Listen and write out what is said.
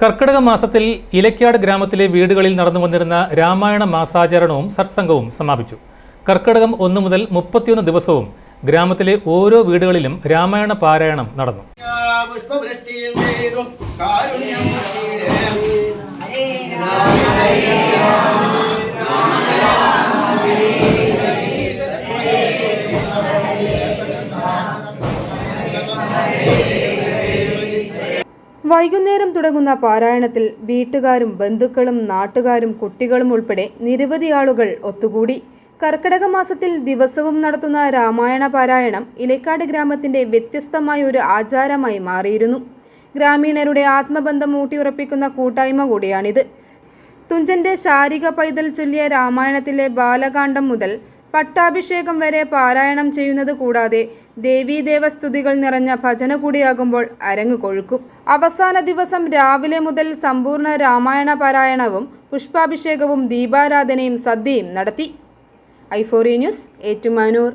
കർക്കിടക മാസത്തിൽ ഇലക്കാട് ഗ്രാമത്തിലെ വീടുകളിൽ നടന്നു വന്നിരുന്ന രാമായണ മാസാചരണവും സത്സംഗവും സമാപിച്ചു. കർക്കിടകം ഒന്നു മുതൽ മുപ്പത്തിയൊന്ന് ദിവസവും ഗ്രാമത്തിലെ ഓരോ വീടുകളിലും രാമായണ പാരായണം നടന്നു. വൈകുന്നേരം തുടങ്ങുന്ന പാരായണത്തിൽ വീട്ടുകാരും ബന്ധുക്കളും നാട്ടുകാരും കുട്ടികളും ഉൾപ്പെടെ നിരവധി ആളുകൾ ഒത്തുകൂടി. കർക്കിടക മാസത്തിൽ ദിവസവും നടത്തുന്ന രാമായണ പാരായണം ഇലക്കാട് ഗ്രാമത്തിന്റെ വ്യത്യസ്തമായ ഒരു ആചാരമായി മാറിയിരുന്നു. ഗ്രാമീണരുടെ ആത്മബന്ധം ഊട്ടിയുറപ്പിക്കുന്ന കൂട്ടായ്മ കൂടിയാണിത്. തുഞ്ചന്റെ ശാരിക പൈതൽ ചൊല്ലിയ രാമായണത്തിലെ ബാലകാന്ഡം മുതൽ പട്ടാഭിഷേകം വരെ പാരായണം ചെയ്യുന്നത് കൂടാതെ ദേവീദേവസ്തുതികൾ നിറഞ്ഞ ഭജന കൂടിയാകുമ്പോൾ അരങ്ങ് കൊഴുക്കും. അവസാന ദിവസം രാവിലെ മുതൽ സമ്പൂർണ രാമായണ പാരായണവും പുഷ്പാഭിഷേകവും ദീപാരാധനയും സദ്യയും നടത്തി. ഐഫോറി ന്യൂസ് ഏറ്റുമാനൂർ.